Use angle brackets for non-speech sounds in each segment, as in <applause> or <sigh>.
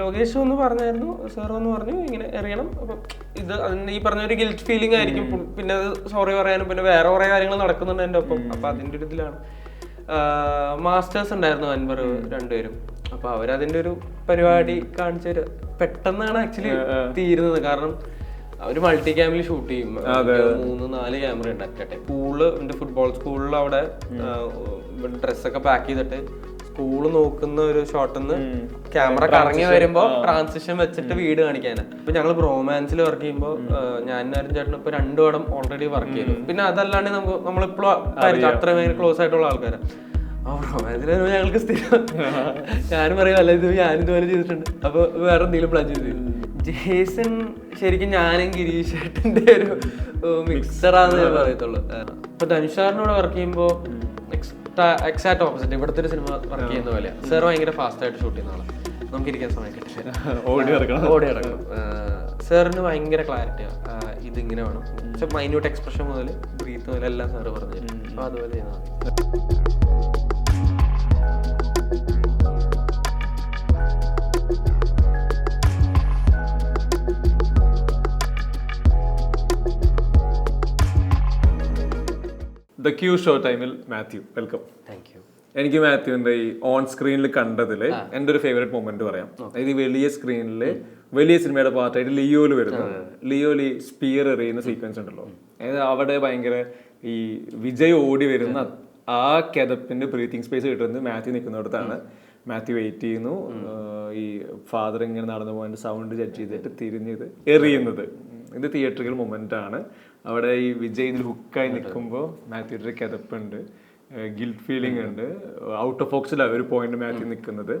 ലോകേഷ് ഒന്ന് പറഞ്ഞായിരുന്നു സാർ ഒന്ന് പറഞ്ഞു ഇങ്ങനെ എറിയണം. അപ്പം ഇത് അതിന് ഈ പറഞ്ഞ ഒരു ഗിൽറ്റ് ഫീലിംഗ് ആയിരിക്കും. പിന്നെ അത് സോറി പറയാനും പിന്നെ വേറെ കുറെ കാര്യങ്ങൾ നടക്കുന്നുണ്ട് എന്റെ ഒപ്പം. അപ്പൊ അതിന്റെ ഒരു ഇതിലാണ് മാസ്റ്റേഴ്സ് ഉണ്ടായിരുന്നു അൻവർ രണ്ടുപേരും. അപ്പൊ അവരതിന്റെ ഒരു പരിപാടി കാണിച്ച ഒരു പെട്ടെന്നാണ് ആക്ച്വലി തീരുന്നത്. കാരണം അവർ മൾട്ടി ക്യാമിൽ ഷൂട്ട് ചെയ്യും മൂന്ന് നാല് ക്യാമറ ഉണ്ട് അറ്റട്ടെ ഫുട്ബോൾ സ്കൂളിൽ അവിടെ ഡ്രസ്സൊക്കെ പാക്ക് ചെയ്തിട്ട് സ്കൂൾ നോക്കുന്ന ഒരു ഷോട്ടിൽ നിന്ന് ക്യാമറ കറങ്ങി വരുമ്പോ ട്രാൻസിഷൻ വെച്ചിട്ട് വീട് കാണിക്കാനാ. ഇപ്പൊ ഞങ്ങൾ ബ്രോമാൻസിൽ വർക്ക് ചെയ്യുമ്പോൾ ഞാൻ ചേട്ടൻ ഇപ്പൊ രണ്ടു പടം ഓൾറെഡി വർക്ക് ചെയ്തു. പിന്നെ അതല്ലാണ്ട് നമുക്ക് നമ്മളിപ്പോഴും അത്രയും ക്ലോസ് ആയിട്ടുള്ള ആൾക്കാരാണ് ഞങ്ങൾക്ക് സ്ഥിരം <laughs> ഞാനും പറയും അല്ല ഇത് ഞാൻ ഇതുപോലെ ചെയ്തിട്ടുണ്ട്. അപ്പൊ വേറെ എന്തെങ്കിലും പ്ലാൻ ചെയ്തു ജേസൺ ശരിക്കും ഞാനും ഗിരീഷ് ഏട്ടന്റെ ഒരു മിക്സറാന്ന് ഞാൻ പറയത്തുള്ളൂ. അപ്പൊ ധനുഷാറിനോട് വർക്ക് ചെയ്യുമ്പോൾ എക്സാക്ട് ഓപ്പോസിറ്റ് ഇവിടുത്തെ ഒരു സിനിമ വർക്ക് ചെയ്യുന്ന പോലെ സർ ഭയങ്കര ഫാസ്റ്റ് ആയിട്ട് ഷൂട്ട് ചെയ്യുന്ന ആളാണ് നമുക്ക് ഇരിക്കാൻ സമയം കിട്ടില്ല <laughs> ഓടി നടക്കണം. ഓടി സാറിന് ഭയങ്കര ക്ലാരിറ്റിയാണ് ഇതിങ്ങനെ വേണം. പക്ഷെ മൈന്യൂട്ട് എക്സ്പ്രഷൻ മുതൽ ബ്രീത്ത് മുതൽ എല്ലാം സാറ് പറഞ്ഞു തരും. അപ്പൊ അതുപോലെ ചെയ്താൽ മതി. ദ ക്യൂ ഷോ ടൈമിൽ മാത്യു വെൽക്കം താങ്ക് യു എനിക്ക് മാത്യുവിന്റെ ഈ ഓൺ സ്ക്രീനിൽ കണ്ടതിൽ എന്റെ ഒരു ഫേവറേറ്റ് മൊമെന്റ് പറയാം. അതായത് ഈ വലിയ സ്ക്രീനിൽ വലിയ സിനിമയുടെ പാർട്ടായിട്ട് ലിയോയിൽ വരുന്നു ലിയോയിൽ ഈ സ്പിയർ എറിയുന്ന സീക്വൻസ് ഉണ്ടല്ലോ. അതായത് അവിടെ ഭയങ്കര ഈ വിജയ് ഓടി വരുന്ന ആ. കെതപ്പിന്റെ ബ്രീത്തിങ് സ്പേസ് കിട്ടുന്നത് മാത്യു നിൽക്കുന്നിടത്താണ്. മാത്യു വെയിറ്റ് ചെയ്യുന്നു. ഈ ഫാദർ ഇങ്ങനെ നടന്നു പോകാൻ സൗണ്ട് ജഡ്ജ് ചെയ്തിട്ട് തിരിഞ്ഞത് എറിയുന്നത്. ഇത് തിയേറ്ററിക്കൽ മൊമെന്റ് ആണ്. അവിടെ ഈ വിജയ് ഇതിൽ ഹുക്കായി നിൽക്കുമ്പോൾ മാത്യുവിന്റെ ഒരു കിതപ്പുണ്ട്. ഗിൽറ്റ് ഫീലിംഗ് ഉണ്ട്. ഔട്ട് ഓഫ് ബോക്സിലാണ് ഒരു പോയിന്റ് മാത്യു നിൽക്കുന്നത്.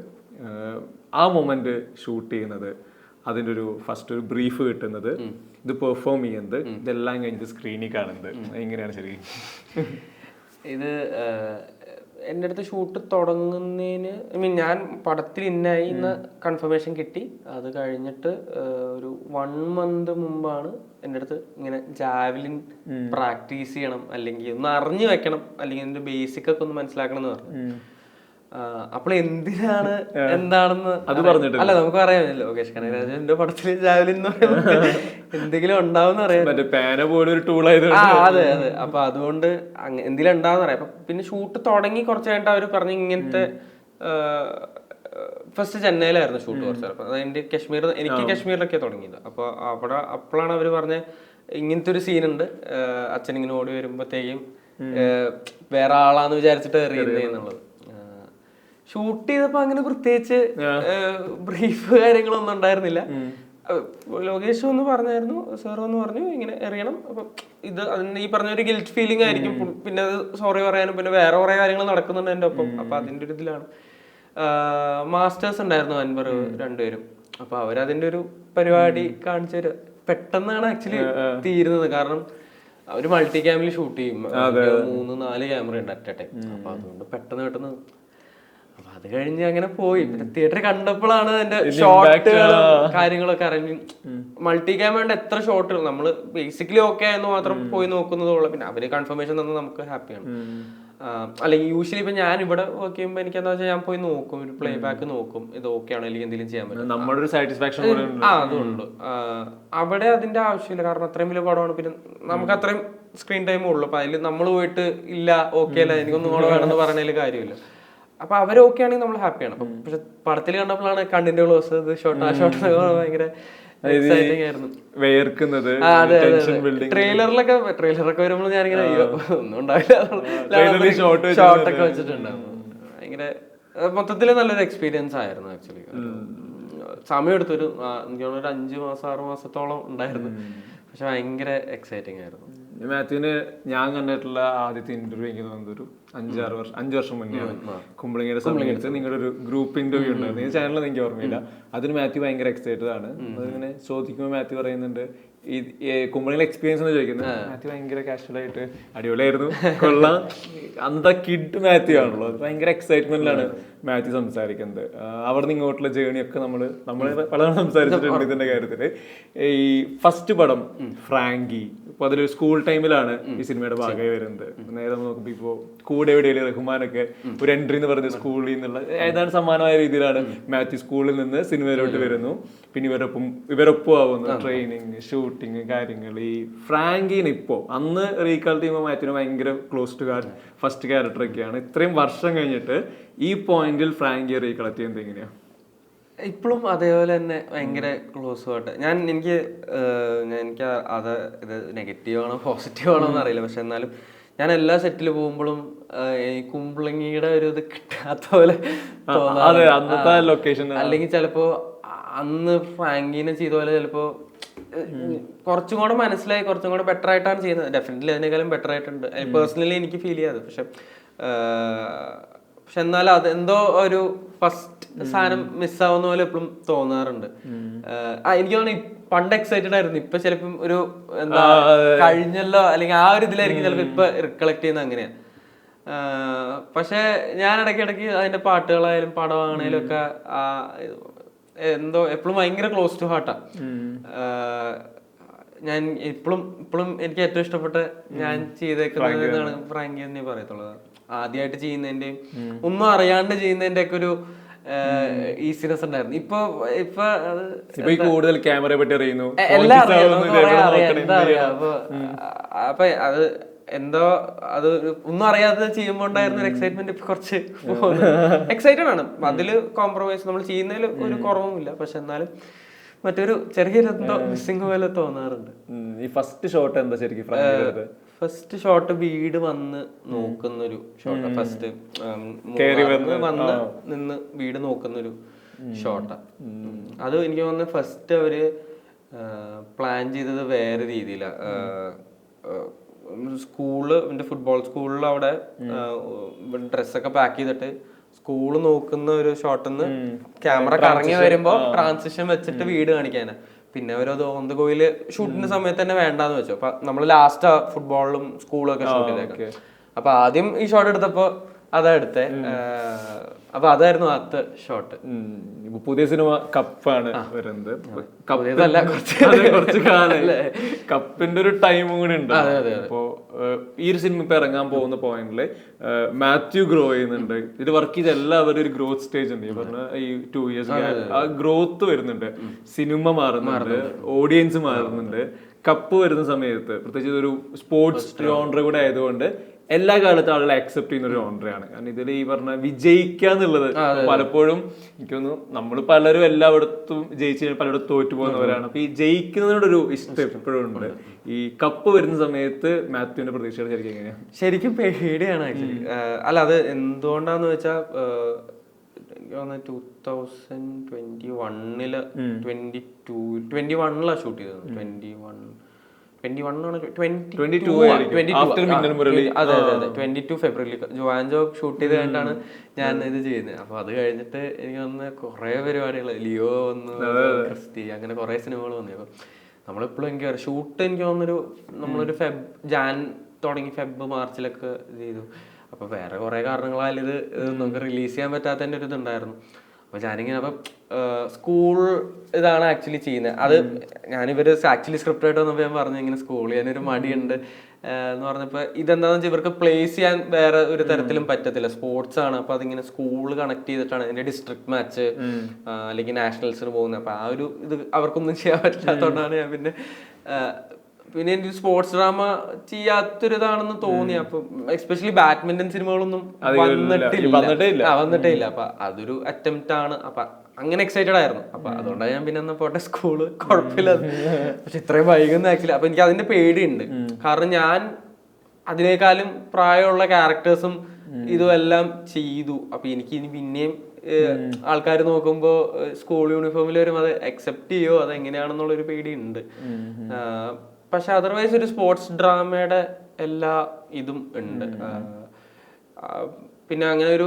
ആ മൊമെന്റ് ഷൂട്ട് ചെയ്യുന്നത് അതിന്റെ ഒരു ഫസ്റ്റ് ഒരു ബ്രീഫ് കിട്ടുന്നത്. ഇത് പെർഫോം ചെയ്യുന്നത്. ഇതെല്ലാം കഴിഞ്ഞിട്ട് സ്ക്രീനിൽ കാണുന്നത്. എങ്ങനെയാണ് ശരി ഇത് എന്റെ അടുത്ത് ഷൂട്ട് തുടങ്ങുന്നതിന് ഐ മീൻ ഞാൻ പടത്തിൽ ഇന്നായി എന്ന കൺഫർമേഷൻ കിട്ടി. അത് കഴിഞ്ഞിട്ട് ഒരു വൺ മന്ത് മുമ്പാണ് എന്റെ അടുത്ത് ഇങ്ങനെ ജാവലിൻ പ്രാക്ടീസ് ചെയ്യണം അല്ലെങ്കിൽ ഒന്ന് അറിഞ്ഞു വെക്കണം അല്ലെങ്കിൽ ബേസിക് ഒക്കെ ഒന്ന് മനസ്സിലാക്കണം എന്ന് പറഞ്ഞു അപ്പോൾ എന്തിനാണ് എന്താണെന്ന് അത് പറഞ്ഞിട്ട്. അല്ല നമുക്ക് അറിയാമല്ലോ ലോകേഷ് കനകരാജന്റെ പടത്തിൽ ജാവലിൻ എന്തെങ്കിലും ഉണ്ടാവും പേന പോലെ ഒരു ടൂൾ ആ അതെ അതെ. അപ്പൊ അതുകൊണ്ട് എന്തെങ്കിലും ഉണ്ടാവുന്ന അറിയാം. പിന്നെ ഷൂട്ട് തുടങ്ങി കുറച്ച് കഴിഞ്ഞിട്ട് അവർ പറഞ്ഞു ഇങ്ങനത്തെ ഫസ്റ്റ് ചെന്നൈയിലായിരുന്നു ഷൂട്ട് കുറച്ച്. അപ്പൊ അതിന്റെ കാശ്മീർ എനിക്ക് കശ്മീരിലൊക്കെ തുടങ്ങിയത്. അപ്പൊ അവിടെ അപ്പോഴാണ് അവർ പറഞ്ഞ ഇങ്ങനത്തെ ഒരു സീനുണ്ട്. അച്ഛൻ ഇങ്ങനെ ഓടി വരുമ്പോഴത്തേക്കും വേറെ ആളാന്ന് വിചാരിച്ചിട്ട് എറിയുന്നത്. എന്നുള്ളത്. ഷൂട്ട് ചെയ്തപ്പോ അങ്ങനെ പ്രത്യേകിച്ച് ബ്രീഫ് കാര്യങ്ങളൊന്നും ഉണ്ടായിരുന്നില്ല. ലോകേഷ് ഒന്ന് പറഞ്ഞായിരുന്നു സാർ ഒന്ന് പറഞ്ഞു ഇങ്ങനെ എറിയണം. അപ്പൊ ഇത് അതിന്റെ ഈ പറഞ്ഞ ഒരു ഗിൽറ്റ് ഫീലിംഗ് ആയിരിക്കും. പിന്നെ അത് സോറി പറയാനും പിന്നെ വേറെ കുറെ കാര്യങ്ങൾ നടക്കുന്നുണ്ട് എന്റെ ഒപ്പം. അപ്പൊ അതിന്റെ ഒരു ഇതിലാണ്. മാസ്റ്റേഴ്സ് ഉണ്ടായിരുന്നു അൻവർ രണ്ടുപേരും. അപ്പൊ അവരതിന്റെ ഒരു പരിപാടി കാണിച്ചു ഒരു പെട്ടെന്നാണ് ആക്ച്വലി തീരുന്നത്. കാരണം അവർ മൾട്ടി ക്യാമിൽ ഷൂട്ട് ചെയ്യും. മൂന്ന് നാല് ക്യാമറ ഉണ്ട് അറ്റ് ടൈം അപ്പൊ അതുകൊണ്ട് പെട്ടെന്ന് പെട്ടെന്ന് അപ്പൊ അത് കഴിഞ്ഞ് അങ്ങനെ പോയി. പിന്നെ തിയേറ്റർ കണ്ടപ്പോഴാണ് അതിന്റെ ഷോട്ടുകളും കാര്യങ്ങളൊക്കെ അറിഞ്ഞു മൾട്ടി ക്യാമറയുടെ എത്ര ഷോട്ടുകൾ നമ്മൾ ബേസിക്കലി ഓക്കെ എന്ന് മാത്രം പോയി നോക്കുന്നതുള്ളൂ പിന്നെ അവർ കൺഫർമേഷൻ തന്നെ നമുക്ക് ഹാപ്പിയാണ് അല്ലെങ്കിൽ യൂഷ്വലി ഇപ്പൊ ഞാൻ ഇവിടെ വർക്ക് ചെയ്യുമ്പോൾ എനിക്ക് എന്താ വെച്ചാൽ ഞാൻ പോയി നോക്കും. ഒരു പ്ലേ ബാക്ക് നോക്കും. ഇത് ഓക്കെ ആണോ? അല്ലെങ്കിൽ എന്തെങ്കിലും ചെയ്യാൻ പറ്റും. നമ്മുടെ ഒരു സാറ്റിസ്ഫാക്ഷൻ ആ അതുണ്ട്. അവിടെ അതിന്റെ ആവശ്യമില്ല. കാരണം അത്രയും വലിയ പടമാണ്. പിന്നെ നമുക്ക് അത്രയും സ്ക്രീൻ ടൈം ഉള്ളു. അപ്പൊ അതിൽ നമ്മൾ പോയിട്ട് ഇല്ല ഓക്കെ അല്ല എനിക്കൊന്നും കൂടെ വേണമെന്ന് പറഞ്ഞതിൽ കാര്യമില്ല. അപ്പൊ അവർ ഓക്കെ ആണെങ്കിൽ നമ്മൾ ഹാപ്പിയാണ് ആണ്. പക്ഷെ പടത്തിൽ കണ്ടപ്പോഴാണ് കണ്ണിന്റെ ക്ലോസ് ഇത് ഷോട്ട് ആ ഷോട്ട് ഭയങ്കര വേർക്കുന്നത് ട്രെയിലറിലൊക്കെ ട്രെയിലറൊക്കെ വരുമ്പോൾ ഞാനിങ്ങനെ ഒന്നും ഉണ്ടാവില്ല. ഷോട്ടൊക്കെ വെച്ചിട്ടുണ്ടാവും ഭയങ്കര മൊത്തത്തിൽ നല്ലൊരു എക്സ്പീരിയൻസ് ആയിരുന്നു ആക്ച്വലി സമയം എടുത്തൊരു എനിക്ക് തോന്നുന്നു ഒരു അഞ്ചു മാസം ആറ് മാസത്തോളം ഉണ്ടായിരുന്നു. പക്ഷെ ഭയങ്കര എക്സൈറ്റിംഗ് ആയിരുന്നു. മാത്യുവിന് ഞാൻ കണ്ടിട്ടുള്ള ആദ്യത്തെ ഇന്റർവ്യൂ എനിക്ക് തോന്നുന്നത് ഒരു അഞ്ചാറ് വർഷം അഞ്ചു വർഷം മുന്നെയാണ് കുമ്പളിങ്ങയുടെ സമയത്ത് നിങ്ങളുടെ ഒരു ഗ്രൂപ്പ് ഇന്റർവ്യൂ ഉണ്ടായിരുന്നു. ഈ ചാനലിൽ എനിക്ക് ഓർമ്മയില്ല. അതിന് മാത്യു ഭയങ്കര എക്സൈറ്റഡ് ആണ്. അതിങ്ങനെ ചോദിക്കുമ്പോൾ മാത്യു പറയുന്നുണ്ട് ഈ കുമ്പളിലെ എക്സ്പീരിയൻസ് എന്ന് ചോദിക്കുന്നത്. മാത്യു ഭയങ്കര കാഷ്വൽ ആയിട്ട് അടിപൊളിയായിരുന്നു. കൊള്ളാം. അന്ത കിഡ് മാത്യു ആണല്ലോ. ഭയങ്കര എക്സൈറ്റ്മെന്റിലാണ് മാത്യു സംസാരിക്കുന്നത്. അവിടെ നിന്ന് ഇങ്ങോട്ടുള്ള ജേണി ഒക്കെ നമ്മൾ നമ്മൾ പലതവണ സംസാരിച്ചിട്ടുണ്ട് ഇതിന്റെ കാര്യത്തിൽ. ഈ ഫസ്റ്റ് പടം ഫ്രാങ്കി. ഇപ്പൊ അതിലൊരു സ്കൂൾ ടൈമിലാണ് ഈ സിനിമയുടെ ഭാഗമായി വരുന്നത്. നേരെ നോക്കുമ്പോ ഇപ്പോ കൂടെ എവിടെയും റഹ്മാനൊക്കെ ഒരു എൻട്രി എന്ന് പറഞ്ഞ സ്കൂളിൽ നിന്നുള്ള ഏതാണ് സമാനമായ രീതിയിലാണ് മാത്യു സ്കൂളിൽ നിന്ന് സിനിമയിലോട്ട് വരുന്നു. പിന്നെ ഇവരൊപ്പം ഇവരൊപ്പം ആവുന്നു. ട്രെയിനിങ് ഷൂട്ടിങ് കാര്യങ്ങൾ ഈ ഫ്രാങ്കിന് ഇപ്പോ അന്ന് റീകാൾ ചെയ്യുമ്പോൾ മാത്യുവിന് ഭയങ്കര ക്ലോസ് ടു ഫസ്റ്റ് ക്യാരക്ടർ ഒക്കെയാണ്. ഇത്രയും വർഷം കഴിഞ്ഞിട്ട് ഈ പോയിന്റിൽ ഫ്രാങ്ക് റീകളക്ട് ചെയ്യുന്നത് എങ്ങനെയാ ഇപ്പോഴും അതേപോലെ തന്നെ ഭയങ്കര ക്ലോസ് ആയിട്ട്. ഞാൻ എനിക്ക് എനിക്ക് അത് ഇത് നെഗറ്റീവ് ആണോ പോസിറ്റീവ് ആണോ എന്ന് അറിയില്ല. പക്ഷെ എന്നാലും ഞാൻ എല്ലാ സെറ്റിൽ പോകുമ്പോഴും ഈ കുമ്പളങ്ങിയുടെ ഒരു ഇത് കിട്ടാത്ത പോലെ. ലൊക്കേഷൻ അല്ലെങ്കിൽ ചിലപ്പോ അന്ന് ഫ്രാങ്കിനെ ചെയ്ത പോലെ ചിലപ്പോ കുറച്ചും കൂടെ മനസ്സിലായി കുറച്ചും കൂടെ ബെറ്റർ ആയിട്ടാണ് ചെയ്യുന്നത്. ഡെഫിനറ്റ്ലി അതിനേക്കാളും ബെറ്റർ ആയിട്ടുണ്ട്. പേഴ്സണലി എനിക്ക് ഫീൽ ചെയ്യാതെ പക്ഷെ പക്ഷെ എന്നാലും അത് എന്തോ ഒരു ഫസ്റ്റ് സാധനം മിസ്സാവുന്ന പോലെ എപ്പോഴും തോന്നാറുണ്ട്. എനിക്ക് തോന്നുന്നു പണ്ട് എക്സൈറ്റഡ് ആയിരുന്നു. ഇപ്പൊ ചിലപ്പം ഒരു എന്താ കഴിഞ്ഞല്ലോ അല്ലെങ്കിൽ ആ ഒരു ഇതിലായിരിക്കും ചിലപ്പോ ഇപ്പൊ റിക്കളക്ട് ചെയ്യുന്ന അങ്ങനെയാ. പക്ഷെ ഞാൻ ഇടയ്ക്കിടയ്ക്ക് അതിന്റെ പാട്ടുകളായാലും പടമാണേലും ഒക്കെ എന്തോ എപ്പോഴും ഭയങ്കര ക്ലോസ് ടു ഹാർട്ടാ ഞാൻ ഇപ്പോഴും ഇപ്പോഴും എനിക്ക് ഏറ്റവും ഇഷ്ടപ്പെട്ട ഞാൻ ചെയ്തേക്കുന്നതാണ് ഫ്രാങ്കി എന്നേ പറയത്തുള്ളത്. ആദ്യമായിട്ട് ചെയ്യുന്നതിന്റെയും ഒന്നും അറിയാണ്ട് ചെയ്യുന്നതിന്റെ ഒക്കെ ഒരു ഈസിനെസ് ഉണ്ടായിരുന്നു. ഇപ്പൊ ഇപ്പൊ കൂടുതൽ ക്യാമറയെ പറ്റി അറിയുന്നു എല്ലാം. അപ്പൊ അത് എന്തോ അത് ഒന്നും അറിയാതെ ചെയ്യുമ്പോൾ ഉണ്ടായിരുന്ന ഒരു എക്സൈറ്റ്മെന്റ് ഇപ്പൊ കുറച്ച് എക്സൈറ്റഡ് ആണ്. അതിൽ കോംപ്രമൈസ് നമ്മൾ ചെയ്യുന്നതിൽ ഒരു കുറവുമില്ല. പക്ഷെ എന്നാലും മറ്റൊരു ചെറിയൊരു എന്തോ മിസ്സിംഗ് പോലെ തോന്നാറുണ്ട്. ഈ ഫസ്റ്റ് ഷോട്ട് എന്താ ശരിക്കും ഫസ്റ്റ് ഷോട്ട് വീട് വന്ന് നോക്കുന്ന ഒരു ഷോട്ട് ഫസ്റ്റ് വന്ന്, വന്ന് നിന്ന് വീട് നോക്കുന്ന ഒരു ഷോട്ടാ അത് എനിക്ക് തോന്നുന്നു ഫസ്റ്റ് അവർ പ്ലാൻ ചെയ്തത് വേറെ രീതിയിലാണ് സ്കൂൾ ഫുട്ബോൾ സ്കൂളിൽ അവിടെ ഡ്രസ്സൊക്കെ പാക്ക് ചെയ്തിട്ട് സ്കൂൾ നോക്കുന്ന ഒരു ഷോട്ടിൽ നിന്ന് ക്യാമറ കറങ്ങി വരുമ്പോ ട്രാൻസിഷൻ വെച്ചിട്ട് വീട് കാണിക്കാനാ. പിന്നെ അവരത് ഓൺ ദ ഗോയിൽ ഷൂട്ടിന്റെ സമയത്ത് തന്നെ വേണ്ടാന്ന് വെച്ചു. അപ്പൊ നമ്മൾ ലാസ്റ്റ് ഫുട്ബോളിലും സ്കൂളും ഒക്കെ ഷൂട്ട് ചെയ്തേക്കാം അപ്പൊ ആദ്യം ഈ ഷോട്ട് എടുത്തപ്പോ അതാ എടുത്തേ ഏഹ്, അപ്പൊ അതായിരുന്നു ആദ്യത്തെ ഷോട്ട് പുതിയ സിനിമ കപ്പാണ് വരുന്നത്. കപ്പല്ല കുറച്ച് അതെ, കുറച്ച് കാലല്ലേ കപ്പിന്റെ ഒരു ടൈമും കൂടി ഉണ്ട്. അപ്പോ ഈ ഒരു സിനിമ ഇപ്പൊ ഇറങ്ങാൻ പോകുന്ന പോയിന്റിൽ മാത്യു ഗ്രോ ചെയ്യുന്നുണ്ട്. ഇത് വർക്ക് ചെയ്ത എല്ലാവരും ഒരു ഗ്രോത്ത് സ്റ്റേജ് ഉണ്ട്. ഈ പറഞ്ഞ ഈ ടു ഇയേഴ്സ് ആ ഗ്രോത്ത് വരുന്നുണ്ട്. സിനിമ മാറുന്നുണ്ട്. ഓഡിയൻസ് മാറുന്നുണ്ട്. കപ്പ് വരുന്ന സമയത്ത് പ്രത്യേകിച്ച് ഒരു സ്പോർട്സ് ജോൺറ കൂടെ ആയതുകൊണ്ട് എല്ലാ കാലത്തും ആളുകളെ അക്സെപ്റ്റ് ചെയ്യുന്ന ഒരു ജോൺറയാണ് കാരണം ഇതിൽ ഈ പറഞ്ഞ വിജയിക്കുക എന്നുള്ളത് പലപ്പോഴും എനിക്കൊന്ന് നമ്മൾ പലരും എല്ലായിടത്തും ജയിച്ചു കഴിഞ്ഞാൽ പലയിടത്തും തോറ്റു പോകുന്നവരാണ് അപ്പൊ ഈ ജയിക്കുന്നതിനോടൊരു ഇഷ്ടം എപ്പോഴും ഉണ്ട്. ഈ കപ്പ് വരുന്ന സമയത്ത് മാത്യുവിന്റെ പ്രതീക്ഷകൾ ശരിക്കും എങ്ങനെയാ? ശരിക്കും പേടിയാണ് ആക്ച്വലി. അല്ല അത് എന്തുകൊണ്ടാന്ന് വെച്ചാ ടൂ തൗസൻഡ് ട്വന്റി വണ്ണിൽ ട്വന്റി ടു ട്വന്റി വണ്ണിലാണ് ഷൂട്ട് ചെയ്തത്. ട്വന്റി വൺ ട്വന്റി വൺ ആണ് ട്വന്റി 22 ആയിരിക്കും. After മിന്നൽ മുരളി. അതെ അതെ അതെ. Twenty two February. Jo and Jo shoot ചെയ്ത് കഴിഞ്ഞിട്ടാണ് ഞാൻ ഇത് ചെയ്യുന്നത്. അപ്പൊ അത് കഴിഞ്ഞിട്ട് എനിക്ക് വന്ന് കുറെ പരിപാടികൾ ലിയോ വന്നു ക്രിസ്തി അങ്ങനെ കുറെ സിനിമകൾ വന്നു. അപ്പൊ നമ്മളിപ്പോഴും എനിക്ക് ഷൂട്ട് എനിക്ക് തോന്നുന്നൊരു നമ്മളൊരു ഫെബ് ജാൻ തുടങ്ങി ഫെബ് മാർച്ചിലൊക്കെ ഇത് ചെയ്തു. അപ്പൊ വേറെ കുറെ കാരണങ്ങളാൽ ഇത് നമുക്ക് റിലീസ് ചെയ്യാൻ പറ്റാത്തതിന്റെ ഒരു ഇതുണ്ടായിരുന്നു. അപ്പൊ ഞാനിങ്ങനെ അപ്പം സ്കൂൾ ഇതാണ് ആക്ച്വലി ചെയ്യുന്നത്. അത് ഞാനിവർ ആക്ച്വലി സ്ക്രിപ്റ്റ് ആയിട്ട് വന്നപ്പോൾ ഞാൻ പറഞ്ഞു ഇങ്ങനെ സ്കൂൾ ചെയ്യാനൊരു മടിയുണ്ട്. എന്ന് പറഞ്ഞപ്പോൾ ഇതെന്താണെന്ന് വെച്ചാൽ ഇവർക്ക് പ്ലേസ് ചെയ്യാൻ വേറെ ഒരു തരത്തിലും പറ്റത്തില്ല. സ്പോർട്സ് ആണ്. അപ്പൊ അതിങ്ങനെ സ്കൂൾ കണക്ട് ചെയ്തിട്ടാണ് എന്റെ ഡിസ്ട്രിക്ട് മാച്ച് അല്ലെങ്കിൽ നാഷണൽസിന് പോകുന്നത്. അപ്പൊ ആ ഒരു ഇത് അവർക്കൊന്നും ചെയ്യാൻ പറ്റാത്തതുകൊണ്ടാണ് ഞാൻ പിന്നെ പിന്നെ എനിക്ക് സ്പോർട്സ് ഡ്രാമ ചെയ്യാത്തൊരിതാണെന്ന് തോന്നി. അപ്പൊ എക്സ്പെഷ്യലി ബാഡ്മിന്റൺ സിനിമകളൊന്നും വന്നിട്ടില്ല. വന്നിട്ടേ ഇല്ല. അപ്പൊ അതൊരു അറ്റംപ്റ്റ് ആണ്. അപ്പൊ അങ്ങനെ എക്സൈറ്റഡ് ആയിരുന്നു. അപ്പൊ അതുകൊണ്ടാണ് ഞാൻ പിന്നെ എന്നാ പോട്ടെ സ്കൂൾ കുഴപ്പമില്ല. പക്ഷെ ഇത്രയും വൈകുന്ന ആക്ച്വലി അപ്പൊ എനിക്ക് അതിന്റെ പേടിയുണ്ട്. കാരണം ഞാൻ അതിനേക്കാളും പ്രായമുള്ള ക്യാരക്ടേഴ്സും ഇതുമെല്ലാം ചെയ്തു. അപ്പൊ എനിക്ക് ഇനി പിന്നെയും ആൾക്കാർ നോക്കുമ്പോ സ്കൂൾ യൂണിഫോമിൽ വരും അത് അക്സെപ്റ്റ് ചെയ്യോ? അത് എങ്ങനെയാണെന്നുള്ളൊരു പേടിയുണ്ട് പക്ഷെ അതർവൈസ് ഒരു സ്പോർട്സ് ഡ്രാമയുടെ എല്ലാ ഇതും ഉണ്ട്. പിന്നെ അങ്ങനെ ഒരു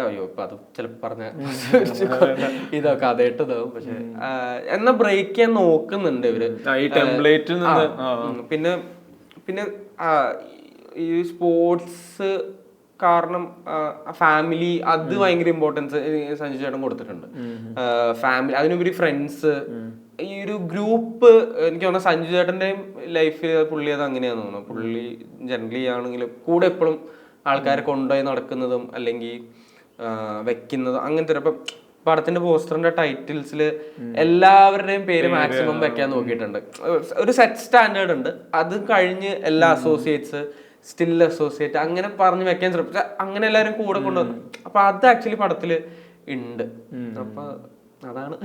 അയ്യോ ഇപ്പൊ അത് ചിലപ്പോ പറഞ്ഞ <laughs> ഇതൊക്കെ കഥയിട്ടതാവും പക്ഷെ എന്നാ ബ്രേക്ക് ചെയ്യാൻ നോക്കുന്നുണ്ട് ഇവർ. ഈ ടെംപ്ലേറ്റിൽ നിന്ന് പിന്നെ പിന്നെ ഈ സ്പോർട്സ് കാരണം ഫാമിലി അത് ഭയങ്കര ഇമ്പോർട്ടൻസ് സഞ്ജു ചേട്ടൻ കൊടുത്തിട്ടുണ്ട്. ഫാമിലി അതിനുപരി ഫ്രണ്ട്സ് ഈ ഒരു ഗ്രൂപ്പ് എനിക്ക് തോന്നുന്നു സഞ്ജു ചേട്ടന്റെയും ലൈഫിൽ പുള്ളി അത് അങ്ങനെയാന്ന് തോന്നുന്നു. പുള്ളി ജനറലി ആണെങ്കിലും കൂടെ എപ്പോഴും ആൾക്കാരെ കൊണ്ടുപോയി നടക്കുന്നതും അല്ലെങ്കിൽ വെക്കുന്നതും അങ്ങനത്തെ ഒരു- പടത്തിന്റെ പോസ്റ്ററിന്റെ ടൈറ്റിൽസിൽ എല്ലാവരുടെയും പേര് മാക്സിമം വെക്കാൻ നോക്കിയിട്ടുണ്ട്. ഒരു സെറ്റ് സ്റ്റാൻഡേർഡ് ഉണ്ട്. അത് കഴിഞ്ഞ് എല്ലാ അസോസിയേറ്റ്സ് സ്റ്റിൽ അസോസിയേറ്റ് അങ്ങനെ പറഞ്ഞു വെക്കാൻ ശ്രമിച്ച. അങ്ങനെ എല്ലാവരും കൂടെ കൊണ്ടുവന്നു. അപ്പൊ അത് ആക്ച്വലി പടത്തിൽ ഉണ്ട് അപ്പൊ അതാണ്.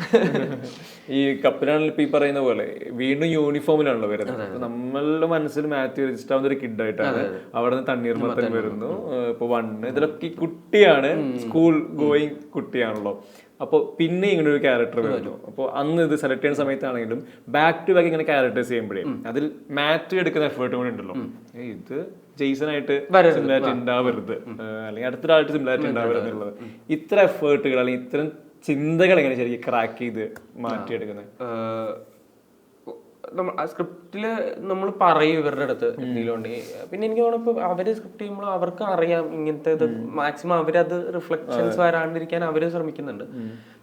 ഈ കപ്പിലാണെങ്കിൽ ഇപ്പൊ ഈ പറയുന്ന പോലെ വീണ്ടും യൂണിഫോമിലാണല്ലോ വരുന്നത്. നമ്മളുടെ മനസ്സിൽ മാത്യു രജിസ്റ്റർ ആവുന്ന ഒരു കിഡായിട്ടാണ് അവിടെ നിന്ന് തണ്ണീർ തണ്ണീർമത്തൻ വരുന്നു. ഇപ്പൊ വണ്ണ് ഇതിലൊക്കെ കുട്ടിയാണ് സ്കൂൾ ഗോയിങ് കുട്ടിയാണല്ലോ. അപ്പോൾ പിന്നെ ഇങ്ങനെ ഒരു ക്യാരക്ടർ വരുന്നു. അപ്പോൾ അന്ന് ഇത് സെലക്ട് ചെയ്യുന്ന സമയത്താണെങ്കിലും ബാക്ക് ടു ബാക്ക് ഇങ്ങനെ ക്യാരക്ടേഴ്സ് ചെയ്യുമ്പോഴേ അതിൽ മാത്യു എടുക്കുന്ന എഫേർട്ട് കൂടെ ഉണ്ടല്ലോ. ഇത് ജെയ്സനായിട്ട് സിമിലാരിറ്റി ഉണ്ടാവരുത്. അല്ലെങ്കിൽ അടുത്തൊരാളായിട്ട് സിമിലാരിറ്റി ഉണ്ടാവരുത് എന്നുള്ളത്. ഇത്ര എഫേർട്ടുകൾ അല്ലെങ്കിൽ ഇത്തരം ചിന്തകൾ എങ്ങനെ ശരിക്കും ക്രാക്ക് ചെയ്ത് മാറ്റിയെടുക്കുന്നത്? സ്ക്രിപ്റ്റിൽ നമ്മൾ പറയും ഇവരുടെ അടുത്ത് എന്തെങ്കിലും ഉണ്ടെങ്കിൽ പിന്നെ എനിക്ക് തോന്നുന്നു ഇപ്പൊ അവർ സ്ക്രിപ്റ്റ് ചെയ്യുമ്പോൾ അവർക്ക് അറിയാം ഇങ്ങനത്തെ ഇത് മാക്സിമം അവരത് റിഫ്ലക്ഷൻസ് വരാണ്ടിരിക്കാൻ അവർ ശ്രമിക്കുന്നുണ്ട്.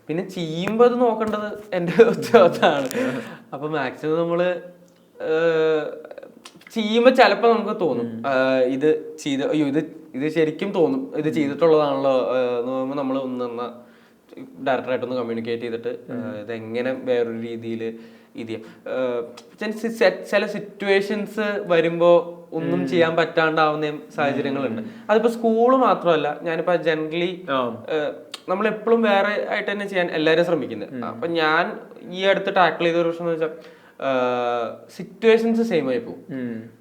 പിന്നെ ചെയ്യുമ്പോ അത് നോക്കേണ്ടത് എന്റെ ഉത്തരവാദിത്തമാണ് അപ്പൊ മാക്സിമം നമ്മൾ ചെയ്യുമ്പോൾ ചെയ്യുമ്പോ ചിലപ്പോ നമുക്ക് തോന്നും. ഇത് ചെയ്ത് അയ്യോ ഇത് ഇത് ശരിക്കും തോന്നും. ഇത് ചെയ്തിട്ടുള്ളതാണല്ലോ എന്ന് പറയുമ്പോൾ നമ്മൾ ഒന്ന് ഡയറക്ടറായിട്ടൊന്ന് കമ്മ്യൂണിക്കേറ്റ് ചെയ്തിട്ട് ഇതെങ്ങനെ വേറൊരു രീതിയിൽ ഇത്. ചില സിറ്റുവേഷൻസ് വരുമ്പോ ഒന്നും ചെയ്യാൻ പറ്റാണ്ടാവുന്ന സാഹചര്യങ്ങളുണ്ട്. അതിപ്പോ സ്കൂൾ മാത്രമല്ല ഞാനിപ്പോ ജനറലി നമ്മൾ എപ്പോഴും വേറെ ആയിട്ട് തന്നെ ചെയ്യാൻ എല്ലാവരും ശ്രമിക്കുന്നത് അപ്പൊ ഞാൻ ഈ അടുത്ത് ടാക്കിൾ ചെയ്ത ഒരു പ്രശ്നം എന്ന് വെച്ചാൽ സിറ്റുവേഷൻസ് സെയിം ആയി പോകും.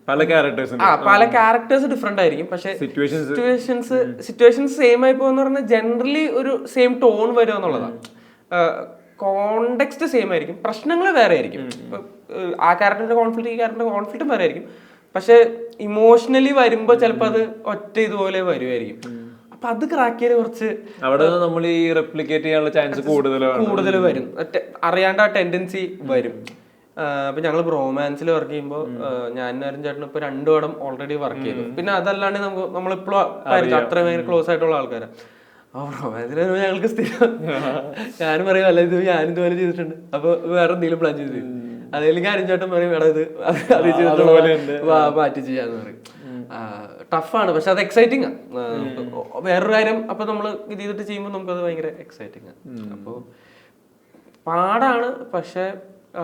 പല ക്യാരക്ടേഴ്സും ആ പല ക്യാരക്ടേഴ്സ് ഡിഫറെന്റ് ആയിരിക്കും. പക്ഷെ സിറ്റുവേഷൻസ് സിറ്റുവേഷൻസ് സെയിം ആയി പോകുന്ന പറഞ്ഞാൽ ജനറലി ഒരു സെയിം ടോൺ വരും എന്നുള്ളതാണ് കോണ്ടെക്സ്റ്റ് സെയിം ആയിരിക്കും. പ്രശ്നങ്ങൾ വേറെ ആയിരിക്കും ആ ക്യാരക്ടറിന്റെ കോൺഫ്ലിക്റ്റ് ഈ ക്യാരക്ടറിന്റെ കോൺഫ്ലിക്റ്റും വേറെ ആയിരിക്കും പക്ഷെ ഇമോഷണലി വരുമ്പോ ചിലപ്പോ അത് ഒറ്റ ഇതുപോലെ വരുമായിരിക്കും അപ്പൊ അത് ക്രാക്ക് ചെയ്ത് കുറച്ച് അവിടെ നമ്മൾ ഈ റെപ്ലിക്കേറ്റ് ചെയ്യാനുള്ള ചാൻസ് കൂടുതൽ കൂടുതൽ വരും. അറിയാണ്ട് ആ ടെൻഡൻസി വരും. അപ്പൊ ഞങ്ങൾ റൊമാൻസിൽ വർക്ക് ചെയ്യുമ്പോൾ ഞാൻ നേരം ചേട്ടൻ ഇപ്പൊ രണ്ടു പടം ഓൾറെഡി വർക്ക് ചെയ്തു. പിന്നെ അതല്ലാണ്ട് നമുക്ക് നമ്മളിപ്പോഴും അത്ര ഭയങ്കര ക്ലോസ് ആയിട്ടുള്ള ആൾക്കാരാണ് അപ്പൊ ബ്രോമാൻസിൽ ഞങ്ങൾക്ക് സ്ഥിരം. ഞാനും പറയും അല്ല ഇത് ഞാനും ഇതുപോലെ ചെയ്തിട്ടുണ്ട്. അപ്പൊ വേറെ എന്തെങ്കിലും പ്ലാൻ ചെയ്ത് അതല്ലെങ്കിൽ അരുൺ ചേട്ടൻ പറയും എടാ ഇത് അത് ചെയ്തിട്ടുള്ള മാറ്റി ചെയ്യാന്ന് പറയും. ടഫാണ് പക്ഷെ അത് എക്സൈറ്റിംഗ് വേറൊരു കാര്യം അപ്പൊ നമ്മൾ ഇത് ചെയ്തിട്ട് ചെയ്യുമ്പോൾ നമുക്കത് ഭയങ്കര എക്സൈറ്റിംഗ് അപ്പോൾ പാടാണ് പക്ഷെ ആ,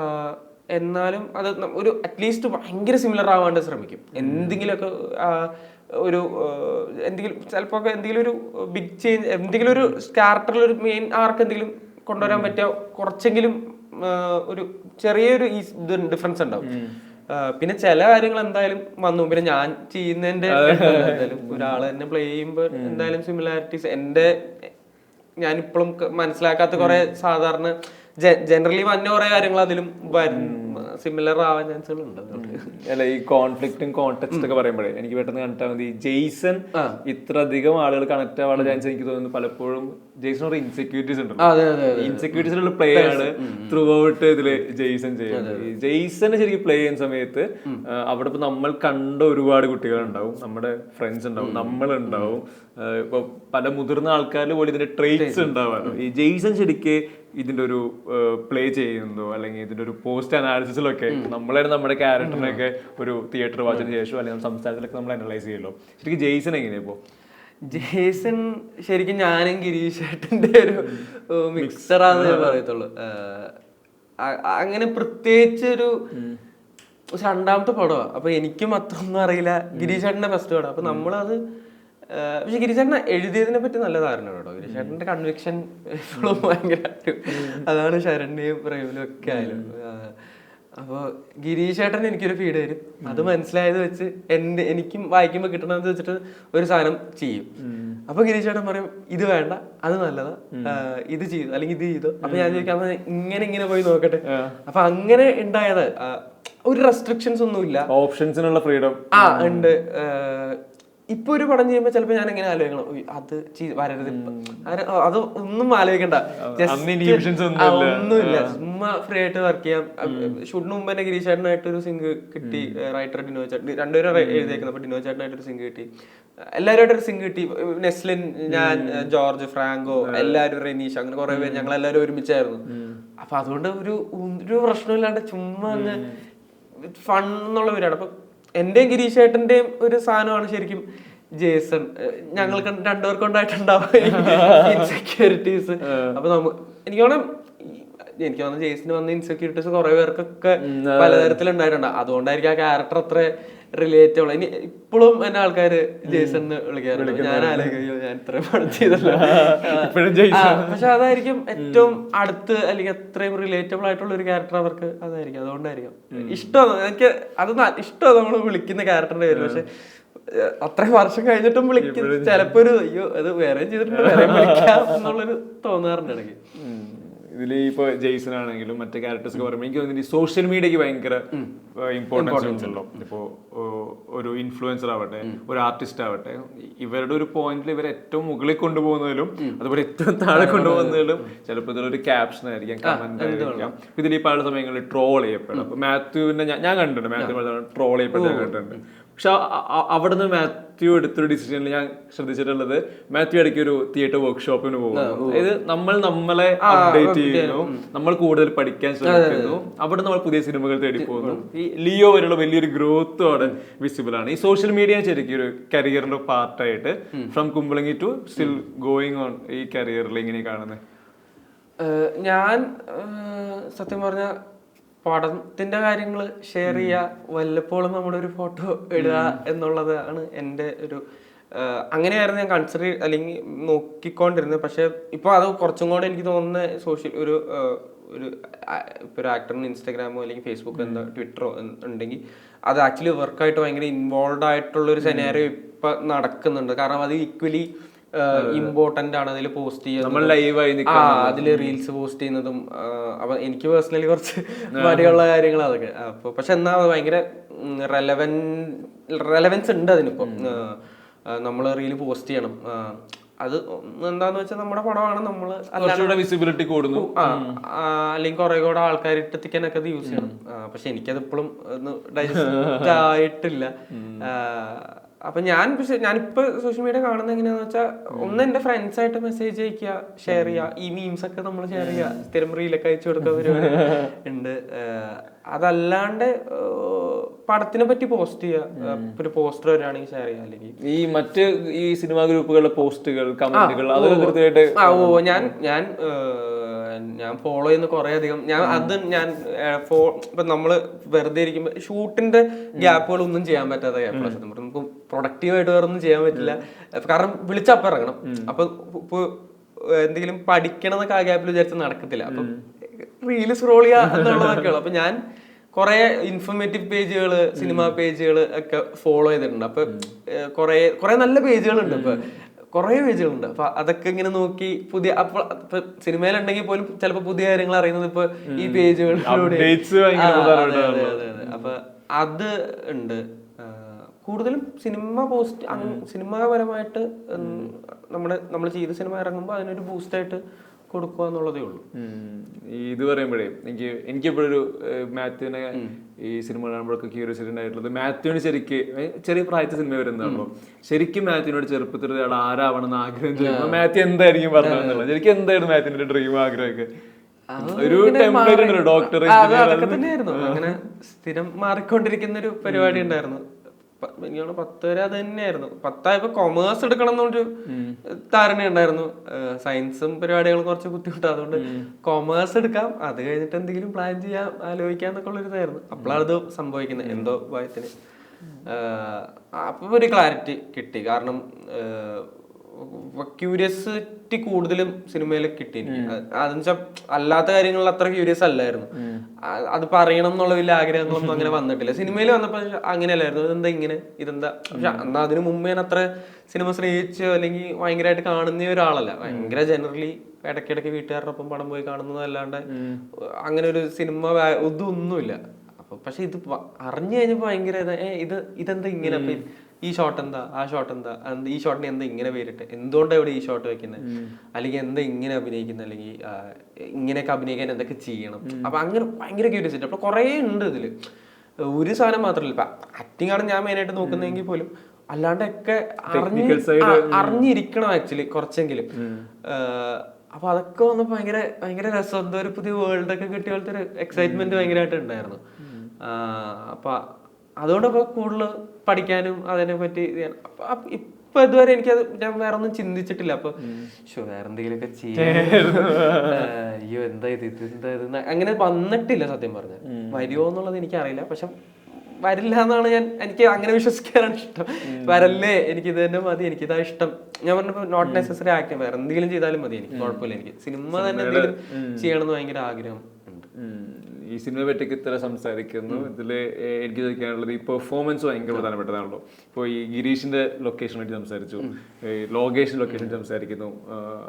എന്നാലും അത് ഒരു അറ്റ്ലീസ്റ്റ് ഭയങ്കര സിമിലർ ആവാണ്ട് ശ്രമിക്കും. എന്തെങ്കിലുമൊക്കെ ആ, ഒരു എന്തെങ്കിലും ചിലപ്പോൾ എന്തെങ്കിലും ഒരു ബിഗ് ചേഞ്ച് എന്തെങ്കിലും ഒരു ക്യാരക്ടറിൽ ഒരു മെയിൻ ആർക്ക് എന്തെങ്കിലും കൊണ്ടുവരാൻ പറ്റിയ കുറച്ചെങ്കിലും ഒരു ചെറിയൊരു ഡിഫറൻസ് ഉണ്ടാവും. പിന്നെ ചില കാര്യങ്ങൾ എന്തായാലും വന്നു. പിന്നെ ഞാൻ ചെയ്യുന്നതിന്റെ എന്തായാലും ഒരാൾ എന്നെ പ്ലേ ചെയ്യുമ്പോൾ എന്തായാലും സിമിലാരിറ്റീസ് എന്റെ ഞാൻ ഇപ്പോഴും മനസ്സിലാക്കാത്ത കുറെ സാധാരണ ജനറലി വന്ന കുറെ കാര്യങ്ങൾ അതിലും സിമിലർ ആവാൻ അതുകൊണ്ട് അല്ല ഈ കോൺഫ്ലിക്റ്റും കോൺടെക്സ്റ്റ് ഒക്കെ പറയുമ്പോഴേ എനിക്ക് പെട്ടെന്ന് കണ്ടാൽ മതി. ജെയ്സൺ ഇത്ര അധികം ആളുകൾ കണക്ട് ആവാനുള്ള ചാൻസ് എനിക്ക് തോന്നുന്നു. പലപ്പോഴും ജെയ്സൺ ഒരു ഇൻസെക്യൂരിറ്റീസ് ഉണ്ട് ഇൻസെക്യൂരിറ്റീസിലുള്ള പ്ലേ ആണ് ത്രൂ ഔട്ട് ഇതിൽ ജെയ്സൺ ചെയ്യുന്നത്. ജെയ്സനെ ശരിക്കും പ്ലേ ചെയ്യുന്ന സമയത്ത് അവിടെ ഇപ്പൊ നമ്മൾ കണ്ട ഒരുപാട് കുട്ടികൾ ഉണ്ടാവും നമ്മുടെ ഫ്രണ്ട്സ് ഉണ്ടാവും. നമ്മളുണ്ടാവും ഉണ്ടാവും. ഇപ്പൊ പല മുതിർന്ന ആൾക്കാരിൽ പോലും ഇതിന്റെ ട്രേറ്റ്സ് ഉണ്ടാവാറ് ഈ ജെയ്സൺ ശരിക്ക് ഇതിന്റെ ഒരു പ്ലേ ചെയ്യുന്നതോ അല്ലെങ്കിൽ ഇതിന്റെ ഒരു പോസ്റ്റ് അനാലിസിസിലൊക്കെ നമ്മളെ നമ്മുടെ ക്യാരക്ടറിനൊക്കെ ഒരു തിയേറ്റർ വാച്ചിന് ശേഷം അല്ലെങ്കിൽ സംസാരത്തിലൊക്കെ നമ്മൾ അനലൈസ് ചെയ്യുമല്ലോ. ശരിക്കും ജെയ്സൺ എങ്ങനെയാ ഇപ്പോ? ജേസൺ ശരിക്കും ഞാനും ഗിരീഷ് ഏട്ടന്റെ ഒരു മിക്സറാന്ന് ഞാൻ പറയത്തുള്ളൂ. അങ്ങനെ പ്രത്യേകിച്ച് ഒരു രണ്ടാമത്തെ പടമാണ് അപ്പൊ എനിക്കും അത്രയൊന്നും അറിയില്ല. ഗിരീഷ് ഏട്ടന്റെ ഫസ്റ്റ് പടം അപ്പൊ നമ്മളത് പക്ഷെ ഗിരീഷ് ഏട്ടൻ എഴുതിയതിനെ പറ്റി നല്ല ധാരണ കേട്ടോ ഗിരീഷ് ഏട്ടന്റെ കൺവിക്ഷൻ ഭയങ്കര അതാണ് ശരണ്യയും പ്രേമിലും ഒക്കെ ആയാലും. ആഹ് അപ്പൊ ഗിരീഷ് ഏട്ടൻ എനിക്കൊരു ഫീഡ് തരും. അത് മനസ്സിലായത് വെച്ച് എന്റെ എനിക്കും വായിക്കുമ്പോൾ കിട്ടണമെന്ന് വെച്ചിട്ട് ഒരു സാധനം ചെയ്യും. അപ്പൊ ഗിരീഷ് ഏട്ടൻ പറയും ഇത് വേണ്ട അത് നല്ലതാ. ഇത് ചെയ്തു അല്ലെങ്കിൽ ഇത് ചെയ്തു. അപ്പൊ ഞാൻ ചോദിക്കാം ഇങ്ങനെ ഇങ്ങനെ പോയി നോക്കട്ടെ? അപ്പൊ അങ്ങനെ ഉണ്ടായത് ഒരു റെസ്ട്രിക്ഷൻസ് ഒന്നും ഒന്നുമില്ല ഓപ്ഷൻസിനുള്ള ഫ്രീഡം ആ ഉണ്ട്. ഇപ്പൊ ഒരു പടം ചെയ്യുമ്പോ ചിലപ്പോ ഞാൻ എങ്ങനെ ആലോചിക്കണം അത് വരരുത് ഇപ്പൊ." അത് ഒന്നും ആലോചിക്കണ്ട. ഒന്നുമില്ല. ചുമ്മാ ഫ്രീ ആയിട്ട് വർക്ക് ചെയ്യാം. ഷൂട്ടിന് മുമ്പ് തന്നെ ഗിരീഷ് ചേട്ടനായിട്ട് ഒരു സിങ്ക് കിട്ടി റൈറ്റർ ഡിനോ ചേട്ടൻ രണ്ടുപേരും എഴുതിയേക്കുന്നത്. അപ്പൊ ഡിനോ ചേട്ടനായിട്ട് ഒരു സിങ്ക് കിട്ടി. എല്ലാവരുമായിട്ട് ഒരു സിങ്ക് കിട്ടി നെസ്ലിൻ ഞാൻ ജോർജ് ഫ്രാങ്കോ എല്ലാവരും റെനീഷ് അങ്ങനെ കുറെ പേര് ഞങ്ങൾ എല്ലാവരും ഒരുമിച്ചായിരുന്നു. അപ്പൊ അതുകൊണ്ട് ഒരു ഒരു പ്രശ്നമില്ലാണ്ട് ചുമ്മാ അങ്ങ് ഫൺ എന്നുള്ള പേരാണ് അപ്പൊ എന്റെയും ഗിരീഷ് ചേട്ടന്റെയും ഒരു സാധനമാണ് ശരിക്കും ജേസൺ. ഞങ്ങൾ ഞങ്ങൾക്ക് രണ്ടുപേർക്കും ഉണ്ടായിട്ടുണ്ടാവും ഇൻസെക്യൂരിറ്റീസ് അപ്പൊ നമുക്ക് എനിക്ക് തോന്നുന്നു എനിക്ക് തോന്നുന്നു ജേസിന് വന്ന ഇൻസെക്യൂരിറ്റീസ് കുറെ പേർക്കൊക്കെ പലതരത്തിലുണ്ടായിട്ടുണ്ട്. അതുകൊണ്ടായിരിക്കും ആ ക്യാരക്ടർ അത്ര റിലേറ്റബിൾ ഇനി ഇപ്പോഴും എന്നെ ആൾക്കാര് ജേസൺ വിളിക്കാറുണ്ട്. ഞാൻ ആലോചിക്കും ഞാൻ ഇത്രയും പണം ചെയ്തല്ലോ. ഇപ്പഴും പക്ഷെ അതായിരിക്കും ഏറ്റവും അടുത്ത് അല്ലെങ്കിൽ അത്രയും റിലേറ്റബിൾ ആയിട്ടുള്ള ഒരു ക്യാരക്ടർ അവർക്ക് അതായിരിക്കും. അതുകൊണ്ടായിരിക്കും. ഇഷ്ടമാണ് എനിക്ക് അത് ഇഷ്ടമാണ് നമ്മൾ വിളിക്കുന്ന ക്യാരക്ടറിന്റെ പേര് പക്ഷെ അത്രയും വർഷം കഴിഞ്ഞിട്ടും വിളിക്കും. ചിലപ്പോ ഒരു അയ്യോ അത് വേറെ ചെയ്തിട്ടുണ്ട് വേറെ വിളിക്കാം എന്നുള്ളൊരു തോന്നാറുണ്ട് ഇടയ്ക്ക്. ഇതിൽ ഇപ്പൊ ജെയ്സൺ ആണെങ്കിലും മറ്റു ക്യാരക്ടേഴ്സ് ഒക്കെ പറയുമ്പോൾ എനിക്ക് തോന്നുന്നു സോഷ്യൽ മീഡിയക്ക് ഭയങ്കര ഇമ്പോർട്ടൻസ് ഉണ്ടല്ലോ. ഇപ്പോ ഒരു ഇൻഫ്ലുവൻസർ ആവട്ടെ ഒരു ആർട്ടിസ്റ്റ് ആവട്ടെ ഇവരുടെ ഒരു പോയിന്റിൽ ഇവർ ഏറ്റവും മുകളിൽ കൊണ്ടുപോകുന്നതിലും അതുപോലെ ഏറ്റവും താഴെ കൊണ്ടുപോകുന്നതിലും ചിലപ്പോൾ ഇതിലൊരു ക്യാപ്ഷൻ ആയിരിക്കാം കമന്റ് ആയിരിക്കാം. ഇതിൽ ഈ പല സമയങ്ങളിൽ ട്രോൾ ചെയ്യപ്പെടും. മാത്യുവിനെ ഞാൻ ഞാൻ കണ്ടിട്ടുണ്ട്. മാത്യു ട്രോൾ ചെയ്യപ്പെട്ട് ഞാൻ കണ്ടിട്ടുണ്ട്. പക്ഷെ അവിടുന്ന് മാത്യു എടുത്തൊരു ഡിസിഷനിൽ ഞാൻ ശ്രദ്ധിച്ചിട്ടുള്ളത് മാത്യു ഇടയ്ക്ക് ഒരു തിയേറ്റർ വർക്ക്ഷോപ്പിന് പോകുന്നു അതായത് നമ്മൾ നമ്മളെ അപ്ഡേറ്റ് ചെയ്യുന്നു. നമ്മൾ കൂടുതൽ പഠിക്കാൻ ശ്രമിക്കുന്നു. അവിടെ നമ്മൾ പുതിയ സിനിമകൾ തേടി പോകുന്നു. ഈ ലിയോ വരെയുള്ള വലിയൊരു ഗ്രോത്ത് അവിടെ വിസിബിൾ ആണ്. ഈ സോഷ്യൽ മീഡിയ ശരിക്കും ഒരു കരിയറിന്റെ പാർട്ടായിട്ട് from Kumbalangi to still going on ഈ കരിയറിൽ ഇങ്ങനെ കാണുന്നത് ഞാൻ സത്യം പറഞ്ഞ പടത്തിന്റെ കാര്യങ്ങൾ ഷെയർ ചെയ്യുക വല്ലപ്പോഴും നമ്മുടെ ഒരു ഫോട്ടോ ഇടുക എന്നുള്ളതാണ് എന്റെ ഒരു അങ്ങനെയായിരുന്നു ഞാൻ കൺസിഡർ അല്ലെങ്കിൽ നോക്കിക്കൊണ്ടിരുന്നത്. പക്ഷെ ഇപ്പോൾ അത് കുറച്ചും കൂടെ എനിക്ക് തോന്നുന്ന സോഷ്യൽ ഒരു ഒരു ഇപ്പോൾ ഇപ്പൊ ഒരു ആക്ടറിന് ഇൻസ്റ്റാഗ്രാമോ അല്ലെങ്കിൽ ഫേസ്ബുക്കോ എന്താ ട്വിറ്ററോ ഉണ്ടെങ്കിൽ അത് ആക്ച്വലി വർക്കായിട്ട് ഭയങ്കര ഇൻവോൾവ് ആയിട്ടുള്ള ഒരു സെനാരിയോ ഇപ്പൊ നടക്കുന്നുണ്ട്. കാരണം അത് ഈക്വലി ഇമ്പോർട്ടന്റ് ആണ് അതിൽ പോസ്റ്റ് ചെയ്യുന്നത്. ആ അതിൽ റീൽസ് പോസ്റ്റ് ചെയ്യുന്നതും അപ്പൊ എനിക്ക് പേഴ്സണലി കുറച്ച് മടിയുള്ള കാര്യങ്ങൾ അതൊക്കെ. അപ്പൊ പക്ഷെ എന്നാ ഭയങ്കര റെലവൻ റെലവൻസ് ഉണ്ട് അതിനിപ്പം. നമ്മൾ റീൽ പോസ്റ്റ് ചെയ്യണം. അത് എന്താന്ന് വെച്ചാൽ നമ്മുടെ പടമാണ് നമ്മൾ വിസിബിലിറ്റി കൂടുന്നു. അല്ലെങ്കിൽ കുറെ കൂടെ ആൾക്കാർ ഇട്ടെത്തിക്കാനൊക്കെ അത് യൂസ് ചെയ്യണം. പക്ഷെ എനിക്കത് ഇപ്പോഴും ഡൈജസ്റ്റ് ആയിട്ടില്ല. <laughs> അപ്പൊ ഞാൻ പക്ഷെ ഞാനിപ്പോ സോഷ്യൽ മീഡിയ കാണുന്നത് എങ്ങനെയാന്ന് വെച്ചാൽ ഒന്ന് എന്റെ ഫ്രണ്ട്സ് ആയിട്ട് മെസ്സേജ് അയക്കുക ഷെയർ ചെയ്യുക. ഈ മീംസ് ഒക്കെ നമ്മൾ ഷെയർ ചെയ്യുക. സ്ഥിരം റീലൊക്കെ അയച്ചു കൊടുക്കുക പരിപാടി <laughs> ഉണ്ട്. അതല്ലാണ്ട് പടത്തിനെ പറ്റി പോസ്റ്റ് ചെയ്യുക. ഒരു പോസ്റ്റർ വരികയാണെങ്കിൽ ഷെയർ ചെയ്യുക അല്ലെങ്കിൽ ഈ മറ്റ് ഈ സിനിമാ ഗ്രൂപ്പുകളുടെ പോസ്റ്റുകൾ കമന്റുകൾ അതൊക്കെ കൃത്യമായിട്ട് ആ ഓ ഞാൻ ഞാൻ ഞാൻ ഫോളോ ചെയ്യുന്ന കുറെ അധികം. ഞാൻ അത് ഞാൻ ഇപ്പൊ നമ്മൾ വെറുതെ ഇരിക്കുമ്പോ ഷൂട്ടിന്റെ ഗ്യാപ്പുകൾ ഒന്നും ചെയ്യാൻ പറ്റാതെ പറഞ്ഞാൽ നമുക്ക് പ്രൊഡക്റ്റീവ് ആയിട്ട് വേറെ ഒന്നും ചെയ്യാൻ പറ്റില്ല. കാരണം വിളിച്ചപ്പം ഇറങ്ങണം. അപ്പൊ ഇപ്പൊ എന്തെങ്കിലും പഠിക്കണം എന്നൊക്കെ ആ ഗ്യാപ്പിൽ വിചാരിച്ച നടക്കത്തില്ല. അപ്പൊ റീൽ സ്ക്രോൾ ചെയ്യുക എന്നുള്ളതൊക്കെയുള്ളു. അപ്പൊ ഞാൻ കുറെ ഇൻഫോർമേറ്റീവ് പേജുകൾ സിനിമ പേജുകൾ ഒക്കെ ഫോളോ ചെയ്തിട്ടുണ്ട്. അപ്പൊ കൊറേ കുറെ നല്ല പേജുകളുണ്ട് ഇപ്പൊ. കുറെ പേജുകളുണ്ട് അപ്പൊ അതൊക്കെ ഇങ്ങനെ നോക്കി പുതിയ അപ്പൊ സിനിമയിലുണ്ടെങ്കിൽ പോലും ചിലപ്പോ പുതിയ കാര്യങ്ങൾ അറിയുന്നത് ഇപ്പൊ ഈ പേജുകളിലൂടെ. അപ്പൊ അത് ഉണ്ട്. കൂടുതലും സിനിമ പോസ്റ്റ് സിനിമാപരമായിട്ട് നമ്മുടെ നമ്മൾ ചെയ്ത സിനിമ ഇറങ്ങുമ്പോൾ അതിനൊരു ബൂസ്റ്റായിട്ട് കൊടുക്കുക എന്നുള്ളതേ ഉള്ളൂ. ഇത് പറയുമ്പോഴേ എനിക്ക് എനിക്കിപ്പോഴൊരു മാത്യുവിനെ ഈ സിനിമ കാണുമ്പോഴൊക്കെ ക്യൂരിയസിറ്റി ഉണ്ടായിട്ടുള്ളത് മാത്യുവിന് ശരിക്ക് ചെറിയ പ്രായത്തിൽ സിനിമ വരുന്നതാണല്ലോ. ശരിക്കും മാത്യുവിനോട് ചെറുപ്പത്തിൽ ഒരാൾ ആരാവണം എന്ന് ആഗ്രഹം ചെയ്യുമ്പോൾ മാത്യു എന്തായിരിക്കും പറഞ്ഞതെന്നുള്ളത് ശരിക്കും എന്തായിരുന്നു മാത്യുവിന്റെ ഡ്രീം ആഗ്രഹമൊക്കെ? ഒരു ഡോക്ടർ അതൊക്കെ തന്നെയായിരുന്നു. അങ്ങനെ സ്ഥിരം മാറിക്കൊണ്ടിരിക്കുന്ന ഒരു പരിപാടി ഉണ്ടായിരുന്നു. പ- എനിക്ക് തോന്നുന്നു പത്ത് വരെ അത് തന്നെയായിരുന്നു. പത്തായപ്പോ കൊമേഴ്സ് എടുക്കണം എന്നൊരു ധാരണ ഉണ്ടായിരുന്നു. സയൻസും പരിപാടികളും കുറച്ച് ബുദ്ധിമുട്ടാണ് അതുകൊണ്ട് കൊമേഴ്സ് എടുക്കാം. അത് കഴിഞ്ഞിട്ട് എന്തെങ്കിലും പ്ലാൻ ചെയ്യാം ആലോചിക്കാം എന്നൊക്കെ ഉള്ള ഇതായിരുന്നു. അപ്പോഴാണ് ഇത് സംഭവിക്കുന്നത്. എന്തോ ഭയത്തിന്. അപ്പൊ ഒരു ക്ലാരിറ്റി കിട്ടി. കാരണം ക്യൂരിയസിറ്റി കൂടുതലും സിനിമയിൽ കിട്ടി അതെന്നുവെച്ചാ അതെന്ന് വെച്ചാൽ അല്ലാത്ത കാര്യങ്ങളിൽ അത്ര ക്യൂരിയസ് അല്ലായിരുന്നു. അത് പറയണം എന്നുള്ള വലിയ ആഗ്രഹങ്ങളൊന്നും അങ്ങനെ വന്നിട്ടില്ല. സിനിമയിൽ വന്നപ്പോൾ അങ്ങനെയല്ലായിരുന്നു. ഇതെന്താ ഇങ്ങനെ? ഇതെന്താ? പക്ഷെ എന്നാ അതിനു മുമ്പ് ഞാൻ അത്ര സിനിമ സ്നേഹിച്ച് അല്ലെങ്കിൽ ഭയങ്കരമായിട്ട് കാണുന്ന ഒരാളല്ല. ഭയങ്കര ജനറലി ഇടയ്ക്കിടയ്ക്ക് വീട്ടുകാരുടെ ഒപ്പം പടം പോയി കാണുന്നതല്ലാണ്ട് അങ്ങനെ ഒരു സിനിമ ഇതൊന്നുമില്ല. അപ്പൊ പക്ഷെ ഇത് അറിഞ്ഞു കഴിഞ്ഞപ്പോ ഭയങ്കര ഇത്, ഇതെന്താ ഇങ്ങനെ? ഈ ഷോട്ട് എന്താ? ആ ഷോട്ട് എന്താ? ഈ ഷോട്ടിന് എന്താ ഇങ്ങനെ പേരിട്ട്? എന്തുകൊണ്ടാണ് ഇവിടെ ഈ ഷോട്ട് വെക്കുന്നത് അല്ലെങ്കിൽ എന്താ ഇങ്ങനെ അഭിനയിക്കുന്നത് അല്ലെങ്കിൽ ഇങ്ങനെയൊക്കെ അഭിനയിക്കാൻ എന്തൊക്കെ ചെയ്യണം? അപ്പൊ അങ്ങനെ ഭയങ്കര ക്യൂരിയസിറ്റി അപ്പൊ കുറേ ഉണ്ട് ഇതിൽ. ഒരു സാധനം മാത്രമല്ല. ഇപ്പൊ ആക്ടിംഗ് ആണ് ഞാൻ മെയിനായിട്ട് നോക്കുന്നതെങ്കിൽ പോലും. അല്ലാണ്ടൊക്കെ അറിഞ്ഞ് അറിഞ്ഞിരിക്കണം ആക്ച്വലി കുറച്ചെങ്കിലും. അപ്പൊ അതൊക്കെ വന്നപ്പോ ഭയങ്കര ഭയങ്കര രസം. എന്തോ ഒരു പുതിയ വേൾഡ് ഒക്കെ കിട്ടിയ പോലത്തെ ഒരു എക്സൈറ്റ്മെന്റ് ഭയങ്കരമായിട്ട് ഉണ്ടായിരുന്നു. അപ്പൊ അതുകൊണ്ടൊക്കെ കൂടുതൽ പഠിക്കാനും അതിനെ പറ്റി ഇപ്പൊ ഇതുവരെ എനിക്കത് ഞാൻ വേറെ ഒന്നും ചിന്തിച്ചിട്ടില്ല. അപ്പൊ ഷോ വേറെ എന്തെങ്കിലുമൊക്കെ ചെയ്യാം <laughs> അയ്യോ എന്താ ഇത്? ഇത് എന്താ ഇത്? അങ്ങനെ വന്നിട്ടില്ല സത്യം പറഞ്ഞ. വരുമോ എന്നുള്ളത് എനിക്കറിയില്ല. പക്ഷെ വരില്ല എന്നാണ് ഞാൻ എനിക്ക് അങ്ങനെ വിശ്വസിക്കാനാണ് ഇഷ്ടം. വരല്ലേ എനിക്ക് ഇത് തന്നെ മതി എനിക്ക് ഇതാ ഇഷ്ടം. ഞാൻ പറഞ്ഞപ്പോ നോട്ട് നെസസറി ആക്ട് വേറെ എന്തെങ്കിലും ചെയ്താലും മതി എനിക്ക്. കുഴപ്പമില്ല എനിക്ക്. സിനിമ തന്നെ എന്തെങ്കിലും ചെയ്യണം എന്ന് ഭയങ്കര ആഗ്രഹം ഉണ്ട്. ഈ സിനിമയെ പറ്റിയൊക്കെ ഇത്ര സംസാരിക്കുന്നു. ഇതിൽ എനിക്ക് ചോദിക്കാനുള്ളത് ഈ പെർഫോമൻസ് ഭയങ്കര പ്രധാനപ്പെട്ടതാണല്ലോ. ഇപ്പോൾ ഈ ഗിരീഷിന്റെ ലൊക്കേഷൻ പറ്റി സംസാരിച്ചു. ലോകേഷൻ ലോകേഷിന്റെ ലൊക്കേഷൻ സംസാരിക്കുന്നു.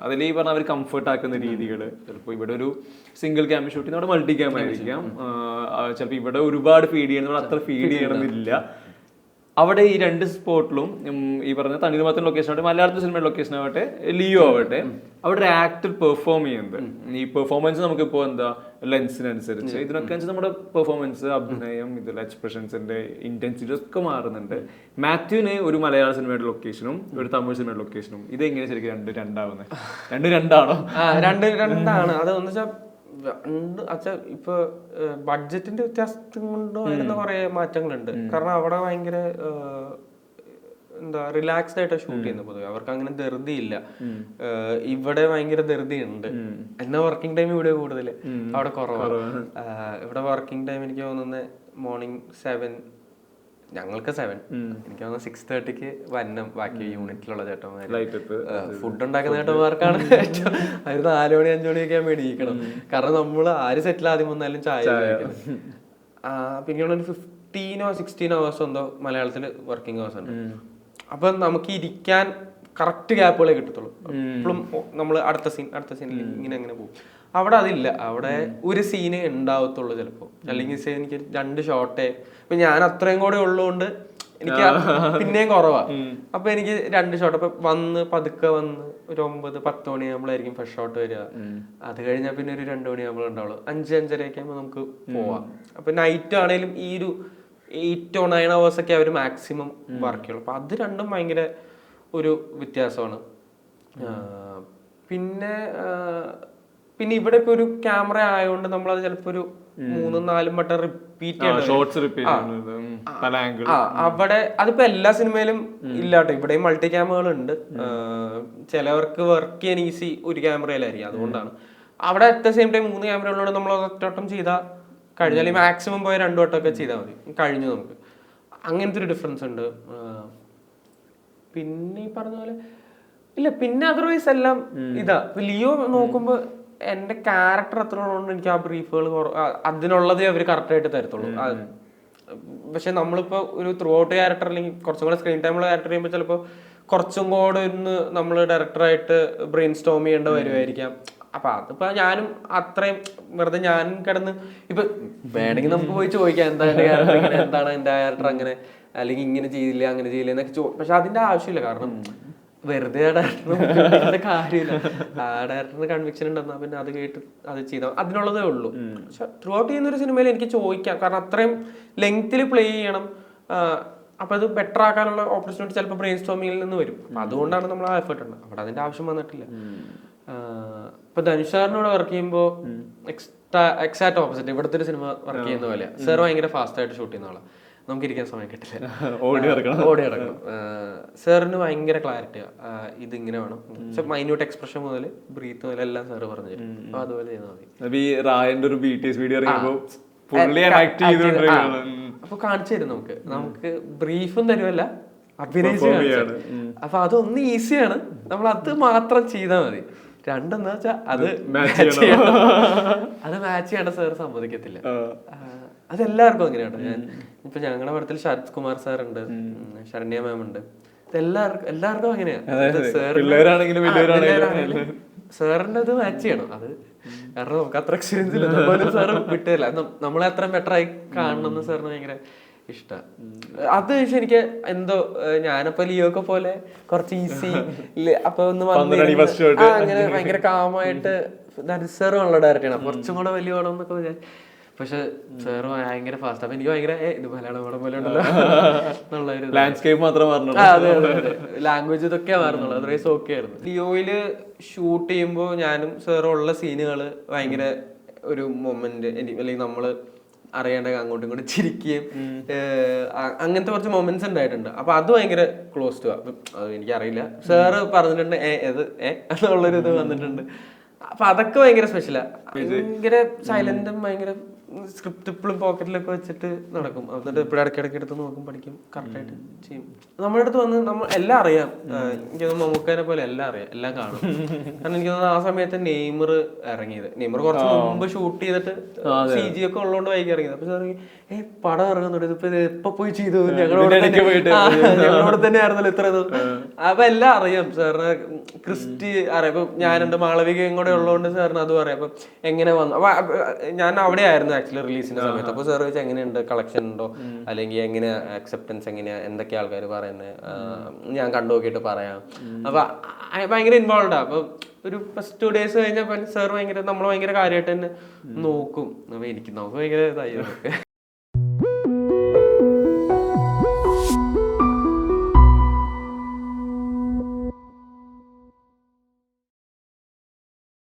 അതിൽ ഈ പറഞ്ഞ അവർ കംഫർട്ട് ആക്കുന്ന രീതികൾ ചിലപ്പോൾ ഇവിടെ ഒരു സിംഗിൾ ക്യാമറ ഷൂട്ട് ചെയ്യുന്ന അവിടെ മൾട്ടി ക്യാമറ ആയിരിക്കാം. ചിലപ്പോൾ ഇവിടെ ഒരുപാട് ഫീഡ് ചെയ്യണം അത്ര ഫീഡ് ചെയ്യണമെന്നില്ല. അവിടെ ഈ രണ്ട് സ്പോട്ടിലും ഈ പറഞ്ഞ തണ്ണീർമത്തൻ ലൊക്കേഷൻ ആവട്ടെ മലയാളത്തിൽ സിനിമയുടെ ലൊക്കേഷൻ ആവട്ടെ ലിയോ ആവട്ടെ അവിടെ ഒരു ആക്ടർ പെർഫോം ചെയ്യുന്നത് ഈ പെർഫോമൻസ് നമുക്കിപ്പോൾ എന്താ ലെൻസിനനുസരിച്ച് ഇതിനൊക്കെ വെച്ചാൽ നമ്മുടെ പെർഫോമൻസ് അഭിനയം ഇതിൽ എക്സ്പ്രഷൻസിന്റെ ഇന്റൻസിറ്റി ഒക്കെ മാറുന്നുണ്ട്. മാത്യുവിന് ഒരു മലയാള സിനിമയുടെ ലൊക്കേഷനും ഒരു തമിഴ് സിനിമയുടെ ലൊക്കേഷനും ഇത് എങ്ങനെ ശരിക്കും രണ്ട് രണ്ടാവുന്നത് രണ്ട് രണ്ടാണോ? രണ്ട് രണ്ടാണ്. അത് എന്ന് വെച്ചാൽ രണ്ട് അച്ഛാ ഇപ്പൊ ബഡ്ജറ്റിന്റെ വ്യത്യാസം കൊണ്ട് വരുന്ന കുറെ മാറ്റങ്ങളുണ്ട്. കാരണം അവിടെ ഭയങ്കര എന്താ റിലാക്സ്ഡ് ആയിട്ട് ഷൂട്ട് ചെയ്യുന്നത് പൊതുവെ. അവർക്ക് അങ്ങനെ ധൃതി ഇല്ല ഇവിടെ ഭയങ്കര ധൃതി ഉണ്ട് എന്നാ വർക്കിംഗ് ടൈം ഇവിടെ കൂടുതൽ അവിടെ കുറവാണ്. ഇവിടെ വർക്കിംഗ് ടൈം എനിക്ക് തോന്നുന്നത് മോർണിംഗ് സെവൻ ഞങ്ങൾക്ക് സെവൻ എനിക്ക് തോന്നുന്നു സിക്സ് തേർട്ടിക്ക് വന്നം ബാക്കി യൂണിറ്റിലുള്ള ചേട്ടന്മാർ ഫുഡ് ഉണ്ടാക്കുന്ന ചേട്ടന്മാർക്കാണ് ഏറ്റവും ഒരു നാല് മണി അഞ്ചു മണിയൊക്കെ ആകുമ്പോൾ എണീക്കണം. കാരണം നമ്മൾ ആര് സെറ്റിൽ ആദ്യം വന്നാലും ചായ പിന്നെയുള്ള പിന്നെ ഫിഫ്റ്റീനോ സിക്സ്റ്റീനോ അവേഴ്സ് എന്തോ മലയാളത്തിൽ വർക്കിംഗ് അവേഴ്സ് ഉണ്ട്. അപ്പൊ നമുക്ക് ഇരിക്കാൻ കറക്റ്റ് ഗ്യാപ്പുകളെ കിട്ടത്തുള്ളൂ. എപ്പോഴും നമ്മൾ അടുത്ത സീൻ അടുത്ത സീനിൽ ഇങ്ങനെ അങ്ങനെ പോകും. അവിടെ അതില്ല. അവിടെ ഒരു സീനേ ഉണ്ടാവത്തുള്ളൂ ചിലപ്പോ. അല്ലെങ്കിൽ എനിക്ക് രണ്ട് ഷോട്ടേ ഇപ്പൊ ഞാൻ അത്രയും കൂടെ ഉള്ളതുകൊണ്ട് എനിക്ക് <laughs> പിന്നെയും കുറവാ. അപ്പൊ എനിക്ക് രണ്ട് ഷോട്ട് അപ്പൊ വന്ന് പതുക്കെ വന്ന് ഒരു ഒമ്പത് പത്ത് മണിയാകുമ്പോഴായിരിക്കും ഫസ്റ്റ് ഷോട്ട് വരിക. അത് കഴിഞ്ഞാൽ പിന്നെ ഒരു രണ്ട് മണിയാകുമ്പോൾ ഉണ്ടാവുള്ളൂ. അഞ്ച് അഞ്ചരയൊക്കെ ആകുമ്പോൾ നമുക്ക് പോവാം. അപ്പൊ നൈറ്റ് ആണെങ്കിലും ഈ ഒരു എയ്റ്റ് ഓ നയൻ അവേഴ്സ് ഒക്കെ അവർ മാക്സിമം വർക്ക് ചെയ്യുള്ളൂ. അപ്പൊ അത് രണ്ടും ഭയങ്കര ഒരു വ്യത്യാസമാണ്. പിന്നെ പിന്നെ ഇവിടെ ഇപ്പൊ ഒരു ക്യാമറ ആയതുകൊണ്ട് നമ്മളത് ചിലപ്പോ ഒരു മൂന്നും നാലും വട്ടം റിപ്പീറ്റ് ഷോർട്സ് റിപ്പീറ്റ് അവിടെ അതിപ്പോ എല്ലാ സിനിമയിലും ഇല്ലാട്ടോ ഇവിടെയും മൾട്ടി ക്യാമറകൾ ഉണ്ട് ചിലവർക്ക് വർക്ക് ചെയ്യാൻ ഈസി ഒരു ക്യാമറയിലായിരിക്കും അതുകൊണ്ടാണ്. അവിടെ അറ്റ് ദ സെയിം ടൈം മൂന്ന് ക്യാമറ ഉള്ളതുകൊണ്ട് നമ്മൾ ഒറ്റവട്ടം ചെയ്താൽ കഴിഞ്ഞാൽ മാക്സിമം പോയ രണ്ടു വട്ടം ഒക്കെ ചെയ്താൽ മതി. കഴിഞ്ഞു നമുക്ക്. അങ്ങനത്തെ ഒരു ഡിഫറൻസ് ഉണ്ട്. പിന്നെ ഈ പറഞ്ഞ പോലെ ഇല്ല പിന്നെ അതർവൈസ് എല്ലാം ഇതാ. ലിയോ നോക്കുമ്പോ എന്റെ ക്യാരക്ടർ അത്ര ഉള്ളതുകൊണ്ട് എനിക്ക് ആ ബ്രീഫുകൾ അതിനുള്ളതേ അവർ കറക്റ്റ് ആയിട്ട് തരത്തുള്ളൂ. പക്ഷെ നമ്മളിപ്പോ ഒരു ത്രൂ ഔട്ട് ക്യാരക്ടർ അല്ലെങ്കിൽ കുറച്ചും കൂടെ സ്ക്രീൻ ടൈമുള്ള ക്യാരക്ടർ ചെയ്യുമ്പോൾ ചിലപ്പോ കുറച്ചും കൂടെ ഒന്ന് നമ്മൾ ഡയറക്ടറായിട്ട് ബ്രെയിൻ സ്റ്റോം ചെയ്യേണ്ട വരുമായിരിക്കാം അപ്പൊ അതിപ്പോ ഞാനും അത്രയും വെറുതെ ഞാനും കിടന്ന് ഇപ്പൊ വേണമെങ്കിൽ നമുക്ക് പോയി ചോദിക്കാം എന്താ എന്റെ ക്യാരക്ടർ ഇങ്ങനെ എന്താണ് എന്റെ ക്യാരക്ടർ അങ്ങനെ അല്ലെങ്കിൽ ഇങ്ങനെ ചെയ്തില്ല അങ്ങനെ ചെയ്യില്ല എന്നൊക്കെ ചോ പക്ഷെ അതിന്റെ ആവശ്യമില്ല. കാരണം വെറുതെ ആ ഡയറക്ടറിന് കാര്യമില്ല. ആ ഡയറക്ടറിന് കൺവിക്ഷൻ ഉണ്ടെന്നാ പിന്നെ അത് കേട്ട് അത് ചെയ്താൽ അതിനുള്ളതേ ഉള്ളൂ. പക്ഷെ ത്രൂ ഔട്ട് ചെയ്യുന്ന ഒരു സിനിമയിൽ എനിക്ക് ചോദിക്കാം. കാരണം അത്രയും ലെങ്ത്തിൽ പ്ലേ ചെയ്യണം. അപ്പൊ അത് ബെറ്റർ ആക്കാനുള്ള ഓപ്പർച്യൂണിറ്റി ചിലപ്പോൾ ബ്രെയിൻ സ്റ്റോമിങ്ങിൽ നിന്ന് വരും. അപ്പൊ അതുകൊണ്ടാണ് നമ്മൾ ആ എഫേർട്ട് ഉണ്ട് അവിടെ അതിന്റെ ആവശ്യം വന്നിട്ടില്ല. ഇപ്പൊ ധനുഷാറിനോട് വർക്ക് ചെയ്യുമ്പോൾ എക്സ്ട്രാ എക്സാക്ട് ഓപ്പോസിറ്റ് ഇവിടുത്തെ ഒരു സിനിമ വർക്ക് ചെയ്യുന്ന പോലെയാണ് സാർ ഭയങ്കര ഫാസ്റ്റ് ആയിട്ട് ഷൂട്ട് ചെയ്യുന്ന ആളാ. നമുക്ക് ഇരിക്കാൻ സമയം കിട്ടില്ല. <laughs> ഓടി നടക്കണം. ഓടി നടക്കണം. സാറിന് ഭയങ്കര ക്ലാരിറ്റി ഇത് ഇങ്ങനെ വേണം. പക്ഷെ മൈന്യൂട്ട് എക്സ്പ്രഷൻ മുതൽ ബ്രീത്ത് മുതൽ എല്ലാം സാറ് പറഞ്ഞു തരും. അപ്പൊ അതുപോലെ ചെയ്താൽ മതി. ഈ റായന്റെ ഒരു ബി ടി എസ് വീഡിയോ അപ്പൊ കാണിച്ചു തരും നമുക്ക്. നമുക്ക് ബ്രീഫും തരുമല്ല അഭിനയിച്ച്. അപ്പൊ അതൊന്ന് ഈസിയാണ് നമ്മൾ അത് മാത്രം ചെയ്താൽ മതി. രണ്ടെന്ന് വെച്ചാൽ അത് മാച്ച്. അത് മാച്ച് ചെയ്യേണ്ട സാർ സമ്മതിക്കത്തില്ല. അതെല്ലാവർക്കും അങ്ങനെയാണ് ഞാൻ ഇപ്പൊ ഞങ്ങളുടെ പടത്തിൽ ശരത് കുമാർ സാർ ഉണ്ട്. ശരണ്യ മാം ഉണ്ട്. എല്ലാവർക്കും എല്ലാവർക്കും അങ്ങനെയാണ് സാറിന്റെ അത്. മാച്ച് ചെയ്യണം. അത് കാരണം നമുക്ക് അത്ര എക്സ്പീരിയൻസ് ഇല്ല. സാറ് വിട്ടില്ല. നമ്മളെ അത്ര ബെറ്റർ ആയി കാണണം എന്ന് സാറിന് ഭയങ്കര ഇഷ്ട. അത് പക്ഷെ എനിക്ക് എന്തോ ഞാനപ്പോ ലിയോക്കെ പോലെ കുറച്ച് ഈസി അപ്പൊ ഒന്ന് അങ്ങനെ ഭയങ്കര കാമായിട്ട് ഡയറക്റ്റ് ഡയറക്ടറാണ് കുറച്ചും കൂടെ വലിയ വേണം എന്നൊക്കെ വിചാരിച്ചു പക്ഷെ സാറ് ഭയങ്കര ഫാസ്റ്റ് അപ്പൊ എനിക്ക് ഭയങ്കര "ഏ, ഇത് മലയാളം പടം പോലെ ഉണ്ടല്ലോ. എന്നുള്ള ലാൻഡ്സ്കേപ്പ് മാത്രം ലാംഗ്വേജ് ഇതൊക്കെ മാറുന്നുള്ളൂ അതർവൈസ് ഓക്കെ ആയിരുന്നു. ലിയോയിൽ ഷൂട്ട് ചെയ്യുമ്പോൾ ഞാനും സാറും ഉള്ള സീനുകൾ ഭയങ്കര ഒരു മൊമെന്റ് അല്ലെങ്കിൽ നമ്മൾ അറിയാണ്ട് അങ്ങോട്ടും ഇങ്ങോട്ടും ചിരിക്കുകയും അങ്ങനത്തെ കുറച്ച് മൊമെന്റ്സ് ഉണ്ടായിട്ടുണ്ട്. അപ്പൊ അത് ഭയങ്കര ക്ലോസ് ടു അത് എനിക്കറിയില്ല. സാറ് പറഞ്ഞിട്ടുണ്ട് ഏ ഏത്? ഏ? <laughs> എന്നുള്ളൊരു ഇത് വന്നിട്ടുണ്ട്. അപ്പൊ അതൊക്കെ ഭയങ്കര സ്പെഷ്യലാ ഭയങ്കര സൈലന്റും ഭയങ്കര സ്ക്രിപ്റ്റ് ഇപ്പോഴും പോക്കറ്റിലൊക്കെ വെച്ചിട്ട് നടക്കും. എന്നിട്ട് ഇപ്പോഴും ഇടയ്ക്കിടയ്ക്ക് എടുത്ത് നോക്കും പഠിക്കും കറക്റ്റായിട്ട് ചെയ്യും. നമ്മുടെ അടുത്ത് വന്ന് നമ്മൾ എല്ലാം അറിയാം. എനിക്ക് തോന്നുന്നു മമ്മൂക്കാനെ പോലെ എല്ലാം അറിയാം. എല്ലാം കാണും. കാരണം എനിക്ക് തോന്നുന്നു ആ സമയത്ത് നെയ്മർ ഇറങ്ങിയത്. നെയ്മർ കുറച്ച് മുമ്പ് ഷൂട്ട് ചെയ്തിട്ട് സി ജി ഒക്കെ ഉള്ളതുകൊണ്ട് വൈകി ഇറങ്ങിയത്. അപ്പൊ സാറി ഏ പടം ഇറങ്ങുന്നുണ്ട് ഇതിപ്പോ ഇത് എപ്പോ പോയി ചെയ്തു? ഞങ്ങളോട് ഇടയ്ക്ക് ഞങ്ങളോട് തന്നെ ആയിരുന്നല്ലോ ഇത്ര ഇത്. അപ്പൊ എല്ലാം അറിയാം സാറിന് ക്രിസ്റ്റി അറിയാം. ഇപ്പൊ ഞാനുണ്ട് മാളവികയും കൂടെ ഉള്ളതുകൊണ്ട് സാറിന് അതും അറിയാം. അപ്പൊ എങ്ങനെ വന്നു? അപ്പൊ ഞാൻ അവിടെ ആയിരുന്നു ആക്ച്വലി റിലീസിന്റെ സമയത്ത്. അപ്പൊ സാർ ചോദിച്ചാൽ എങ്ങനെയുണ്ട്? കളക്ഷൻ ഉണ്ടോ? അല്ലെങ്കിൽ എങ്ങനെ അക്സെപ്റ്റൻസ് എങ്ങനെയാ? എന്തൊക്കെ ആൾക്കാർ പറയുന്നത് ഞാൻ കണ്ടു നോക്കിയിട്ട് പറയാം. അപ്പൊ ഭയങ്കര ഇൻവോൾവ് അപ്പൊ ഒരു ഫസ്റ്റ് ടു ഡേയ്സ് കഴിഞ്ഞാൽ സാർ ഭയങ്കര നമ്മൾ ഭയങ്കര കാര്യമായിട്ട് തന്നെ നോക്കും. അപ്പൊ എനിക്ക് നമുക്ക് ഭയങ്കര ഇതായി.